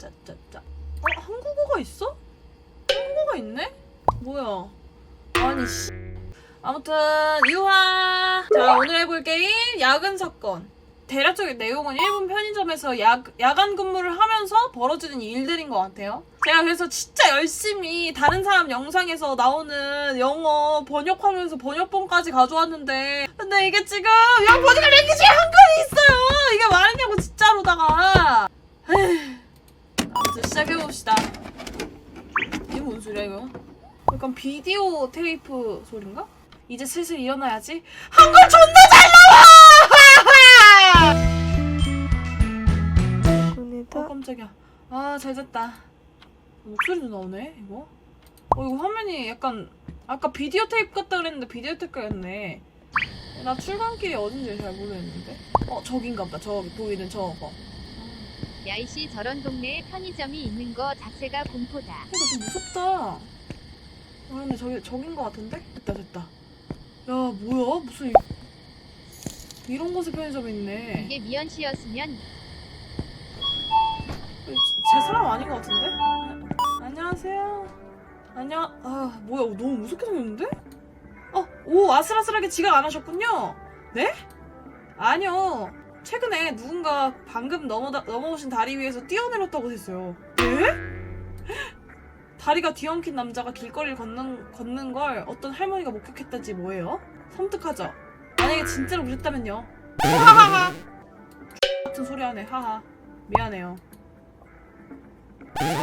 짜짜짜. 어 한국어가 있어? 한국어가 있네? 뭐야? 아니 씨. 아무튼 유하. 자 오늘 해볼 게임 야근 사건. 대략적인 내용은 일본 편의점에서 야, 야간 근무를 하면서 벌어지는 일들인 것 같아요. 제가 그래서 진짜 열심히 다른 사람 영상에서 나오는 영어 번역하면서 번역본까지 가져왔는데 근데 이게 지금 영 보니까 랭귀지에 한글이 있어요. 이게 말이냐고 진짜로다가. 에휴. 아무튼 시작해봅시다. 이게 뭔 소리야 이거? 약간 비디오 테이프 소린가? 이제 슬슬 일어나야지. 한글 존나 잘 나와! 어 깜짝이야. 아 잘됐다. 목소리도 나오네 이거. 어 이거 화면이 약간 아까 비디오 테이프 같다 그랬는데 비디오 테이프였네. 나 출근길이 어딘지 잘 모르겠는데. 어 저긴가 보다. 저기 보이는 저거. 야이씨 저런 동네에 편의점이 있는 거 자체가 공포다. 이거 좀 무섭다. 아 근데 저기 저긴 것 같은데? 됐다 됐다. 야 뭐야 무슨 이- 이런 곳에 편의점이 있네. 이게 미연 씨였으면 제 사람 아닌 것 같은데? 아, 안녕하세요. 안녕. 아 뭐야 너무 무섭게 생겼는데? 어, 오 아슬아슬하게 지각 안 하셨군요. 네? 아니요. 최근에 누군가 방금 넘어 넘어오신 다리 위에서 뛰어내렸다고 했어요. 네? 다리가 뒤엉킨 남자가 길거리를 걷는 걷는 걸 어떤 할머니가 목격했다지 뭐예요? 섬뜩하죠. 만약에 진짜로 그랬다면요. 하하하. 같은 소리 하네. 하하. 미안해요.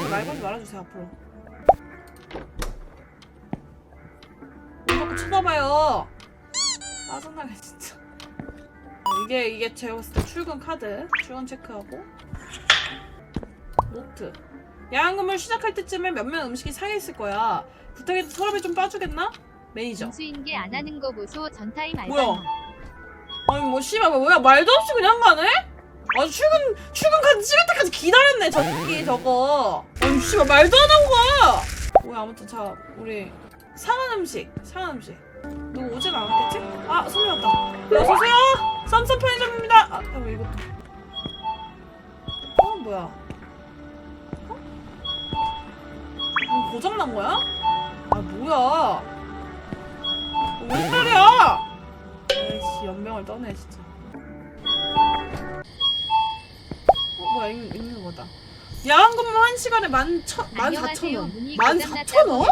말 걸지 말아주세요 앞으로 왜 자꾸 쳐다봐요 짜증나게 진짜 이게 이게 제가 봤을 때 출근 카드. 출근 체크하고. 노트. 야간 근무를 시작할 때쯤에 몇몇 음식이 상해있을 거야. 부탁해도 서랍에 좀 빠주겠나? 매니저. 인수인 게안 하는 거 보소 전타임 알바. 뭐야? 아니 뭐 씨발 뭐야? 말도 없이 그냥 가네? 아주 출근 출근 카드 찍을 때까지 기다렸네 저 새끼 저거. 아니 씨발 말도 안 하고 가! 뭐야 아무튼 자 우리 상한 음식 상한 음식. 누구 오진 않았겠지? 아 손님 왔다. 네, 어서오세요 쌈쌈 편의점입니다. 아왜 이것도. 어 뭐야? 어? 이거 고장 난 거야? 아 뭐야? 왜 때려 에이씨 연병을 떠네 진짜. 어 뭐야 읽, 읽는 거다. 야간 근무 한 시간에 만 천, 만 사천. 원. 만 사천 원?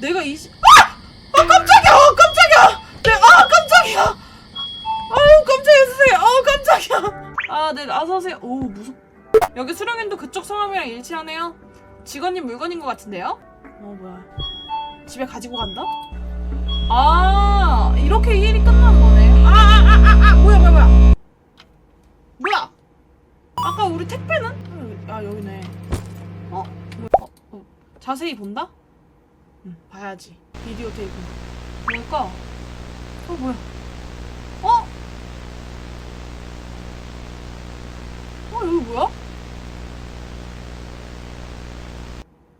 내가 이시 아! 아 깜짝이야! 아, 깜짝이야! 네, 아 깜짝이야 깜짝이야 아네 어서오세요 오 무섭 여기 수령인도 그쪽 성함이랑 일치하네요 직원님 물건인 것 같은데요? 어 뭐야 집에 가지고 간다? 아 이렇게 이 일이 끝나는 거네 아 아 아 아 아 뭐야 뭐야 뭐야 뭐야 아까 우리 택배는? 어, 아 여기네 어? 뭐야 어, 어. 자세히 본다? 응 봐야지 비디오 테이프 뭘까? 어 뭐야 어? 어 여기 뭐야?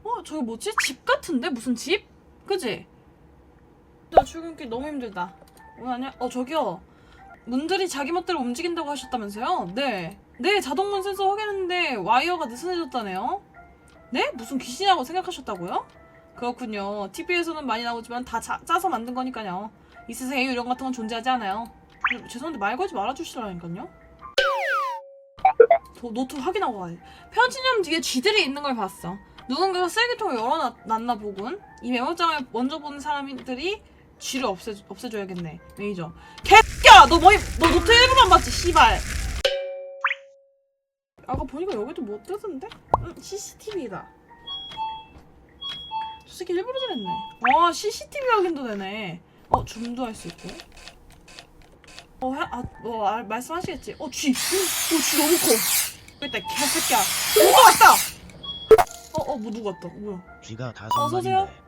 어 저기 뭐지? 집 같은데? 무슨 집? 그지? 나 출근길 너무 힘들다 어 아니야 어 저기요 문들이 자기 멋대로 움직인다고 하셨다면서요? 네. 네, 자동문 센서 확인했는데 와이어가 느슨해졌다네요. 네? 무슨 귀신이라고 생각하셨다고요? 그렇군요. TV에서는 많이 나오지만 다 자- 짜서 만든 거니까요. 이 세상에 유령 같은 건 존재하지 않아요. 어, 죄송한데 말 걸지 말아주시라니까요. 도, 노트 확인하고 가야 돼. 편지점 뒤에 쥐들이 있는 걸 봤어. 누군가가 쓰레기통을 열어놨나 보군. 이 메모장을 먼저 본 사람들이 쥐를 없애, 없애줘야겠네. 매니저. 개야! 너 머리, 너 노트 1분만 봤지, 씨발. 아까 보니까 여기도 뭐 뜨던데? 응, CCTV다. 저 새끼 일부러 저랬네. 와, CCTV 확인도 되네. 어, 줌도 할 수 있고. 어, 하, 아, 뭐, 아, 말씀하시겠지. 어, 쥐. 어, 쥐 너무 커. 그때 개새끼야. 누가 왔다 어어 뭐 누가 왔다. 뭐야. 쥐가 다섯 어, 서세요? 마리인데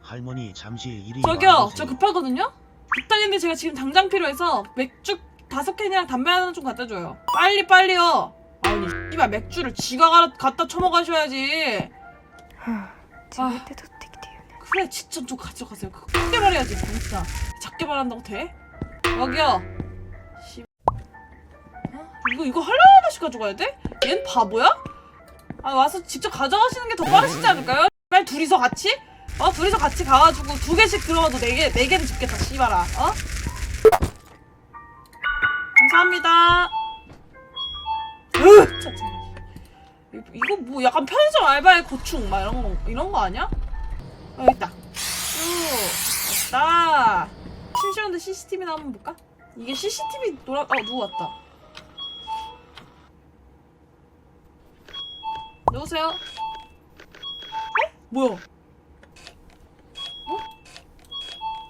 할머니 잠시 일이 저기요 저 급하거든요? 부탁 인데 제가 지금 당장 필요해서 맥주 다섯 캔이랑 담배 하나 좀 갖다 줘요. 빨리 빨리요. 아니 이봐 맥주를 쥐가 갈아- 갖다 처먹으셔야지. 아. 절대 도둑이 되요. 그래 진짜 좀 가져가세요. 그거 크게 말해야지 진짜. 작게 말한다고 돼? 여기요. 씨. 어? 이거 이거 할라 하나씩 가져가야 돼? 얜 바보야? 아 와서 직접 가져가시는 게 더 빠르시지 않을까요? 빨리 둘이서 같이? 어 둘이서 같이 가가지고 두 개씩 들어와도 네개네 개를 집겠다 씨발아 어? 감사합니다. 으 짜증나. 이- 이거 뭐 약간 편의점 알바의 고충 막 이런 거 이런 거 아니야? 어, 여기 있다. 쭉 왔다. 심심한데 CCTV나 한번 볼까? 이게 CCTV 돌아 어 누구 왔다. 누구세요? 어? 뭐야? 어?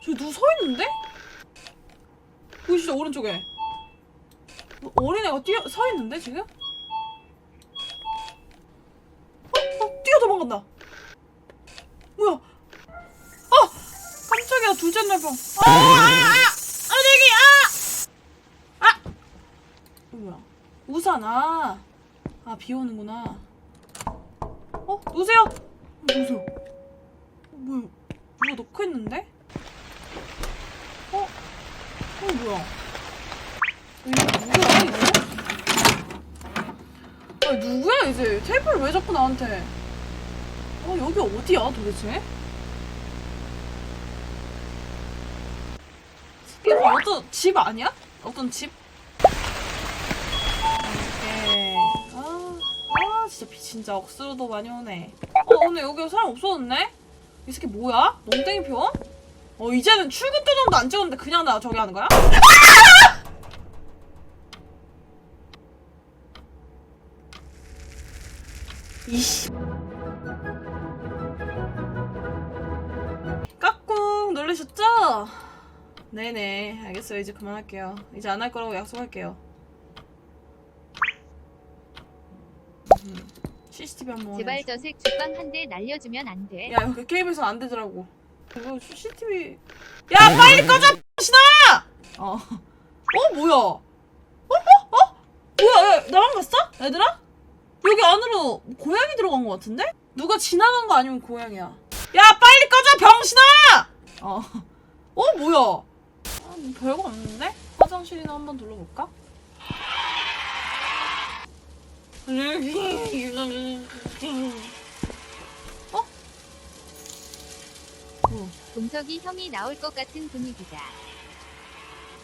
저기 누구 서 있는데? 보이시죠 오른쪽에 뭐 어린애가 뛰어 서 있는데 지금? 어? 어 뛰어 도망간다 뭐야 아 깜짝이야 둘째 날병 아 아 아 아내기 아! 아! 이거 뭐야 우산 아. 아아 비 오는구나 어 누구세요? 어, 누구세요? 어, 뭐야 누가 넣고 있는데? 어? 어 뭐야 이거 누구야 이거? 아니 누구야 이제 테이블 왜 자꾸 나한테 어 여기 어디야 도대체? 이거 어떤 집 아니야? 어떤 집? 진짜 비 진짜 억수로도 많이 오네 어 오늘 여기 사람 없어졌네? 이 새끼 뭐야? 농땡이 표? 어 이제는 출근 도장도 안 찍었는데 그냥 나 저기 하는 거야? 이씨 까꿍 놀라셨죠? 네네 알겠어요 이제 그만할게요 이제 안 할 거라고 약속할게요 음, CCTV 한번 제발 해줘. 저색 죽방 한 대 날려주면 안 돼. 야 여기 게임에서 안 되더라고 이거 CCTV 야 빨리 꺼져 신아 어. 어 뭐야 어? 어? 어? 뭐야 야, 나랑 갔어? 얘들아? 여기 안으로 고양이 들어간 것 같은데? 누가 지나간 거 아니면 고양이야 야 빨리 꺼져 병신아 어, 어 뭐야 아, 뭐 별거 없는데? 화장실이나 한번 둘러볼까? 어? 뭐, 동석이 형이 나올 것 같은 분위기다.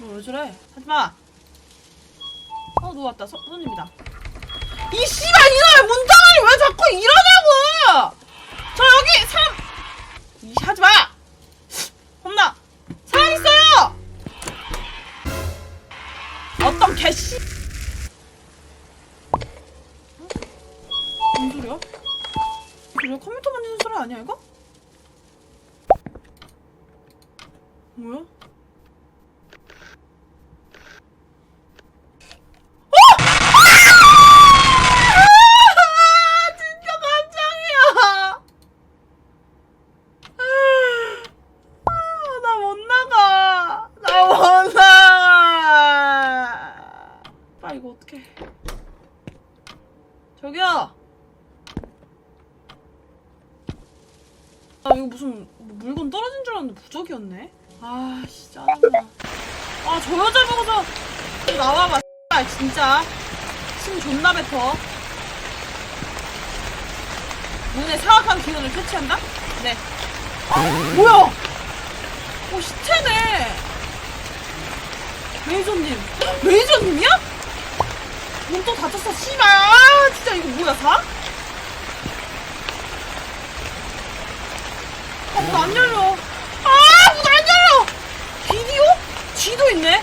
너왜 저래? 하지마! 어, 누구 왔다. 서, 손님이다. 이 씨발, 이놈의 문장이 왜 자꾸 이러냐고! 저 여기 사람! 이, 하지마! 혼나! 사람 있어요! 어떤 개씨! 컴퓨터 만지는 소리 아니야, 이거? 뭐야? 아, 진짜 깜짝이야. 나못 나가. 나 못 나가. 아, 이거 어떡해. 저기요. 아, 이거 무슨 뭐 물건 떨어진 줄 알았는데 부적이었네. 아, 씨, 짜증나. 아, 저 여자 보고서 좀 나와봐, 아, 진짜. 침 존나 뱉어. 문에 사악한 기운을 캐치한다? 네. 뭐야? 어, 시체네. 메이저님. 메이저님이야? 문또 닫혔어, 씨발. 아, 진짜 이거 뭐야, 사? 문 안 열려. 아, 문 안 열려! 비디오? 쥐도 있네?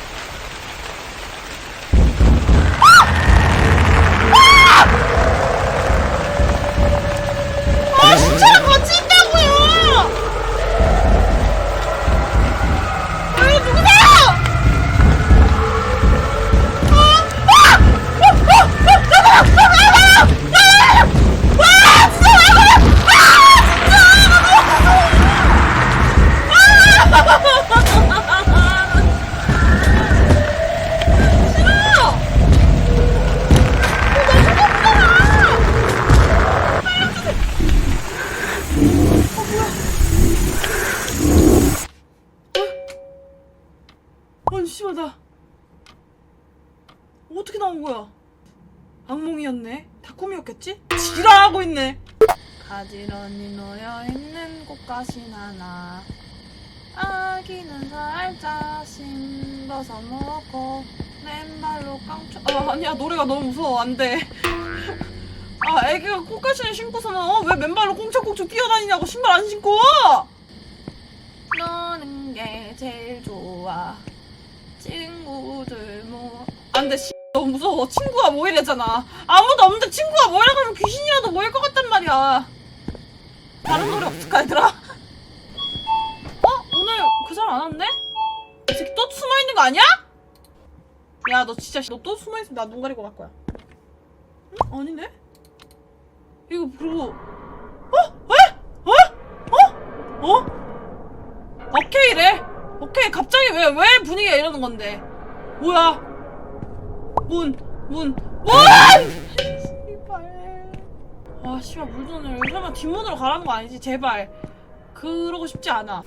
거야? 악몽이었네. 다 꿈이었겠지? 지랄하고 있네. 가지런히 놓여있는 꽃가시 하나 아기는 살짝 씹어서 먹고 맨발로 깡총. 아 아니야. 노래가 너무 무서워. 안돼. 아 애기가 꽃가시를 신고서는 어, 왜 맨발로 꽁쳐꽁쳐 뛰어다니냐고 신발 안 신고? 너는 게 제일 좋아. 친구들 뭐 안돼 무 무서워 친구가 모이래잖아 아무도 없는데 친구가 모이라 그러면 귀신이라도 모일 것 같단 말이야 다른 노래 없을까 얘들아 어? 오늘 그 사람 안 왔네? 이 새끼 또 숨어있는 거 아니야? 야 너 진짜 너 또 숨어있으면 나 눈 가리고 갈 거야 응? 아니네? 이거 그리고 어? 에? 어? 어? 어? 오케이래 오케이 갑자기 왜 왜 분위기가 이러는 건데 뭐야 문 문 문! 씨발 아 씨발 물전을 설마 뒷문으로 가라는 거 아니지 제발 그러고 싶지 않아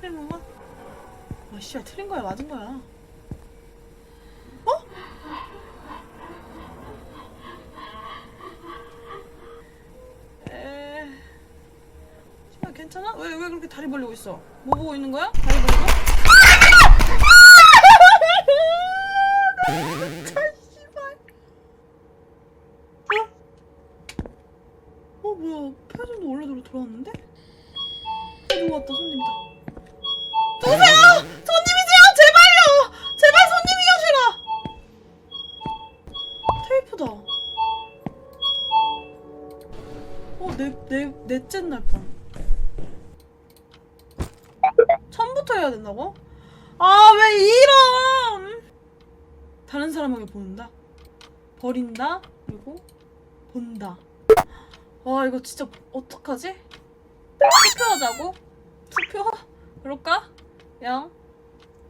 틀린 건가? 아 씨발 틀린 거야 맞은 거야 어? 에... 씨발 괜찮아? 왜, 왜 그렇게 다리 벌리고 있어? 뭐 보고 있는 거야? 다리 벌리고? 진짜 씨발 어? 어 뭐야 표정도 원래대로 돌아왔는데? 어 누구 왔다 손님이다 누구세요? 손님이세요? 제발요! 제발 손님이 오시라 테이프다 어, 내, 내, 넷째 날 뻔. 처음부터 해야 된다고? 아, 왜 이런! 다른 사람에게 보낸다. 버린다. 그리고 본다. 와, 이거 진짜 어떡하지? 투표하자고? 그럴까? 영,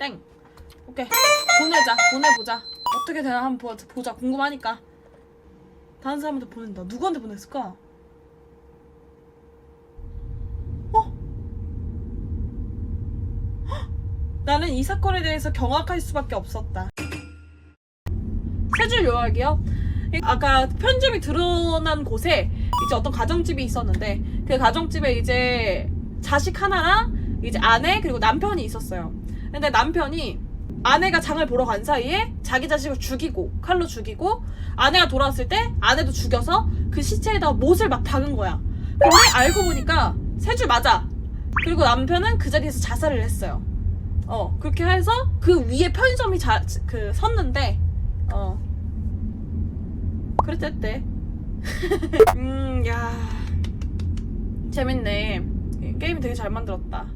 땡. 오케이. 보내자. 보내보자. 어떻게 되나 한번 보- 보자. 궁금하니까. 다른 사람한테 보낸다. 누구한테 보냈을까? 나는 이 사건에 대해서 경악할 수밖에 없었다. 세 줄 요약이요. 아까 편집이 드러난 곳에 이제 어떤 가정집이 있었는데 그 가정집에 이제 자식 하나랑 이제 아내 그리고 남편이 있었어요. 근데 남편이 아내가 장을 보러 간 사이에 자기 자식을 죽이고 칼로 죽이고 아내가 돌아왔을 때 아내도 죽여서 그 시체에다가 못을 막 박은 거야. 근데 알고 보니까 세 줄 맞아. 그리고 남편은 그 자리에서 자살을 했어요. 어 그렇게 해서 그 위에 편의점이 자, 그 섰는데 어 그랬댔대 음야 재밌네 게임 되게 잘 만들었다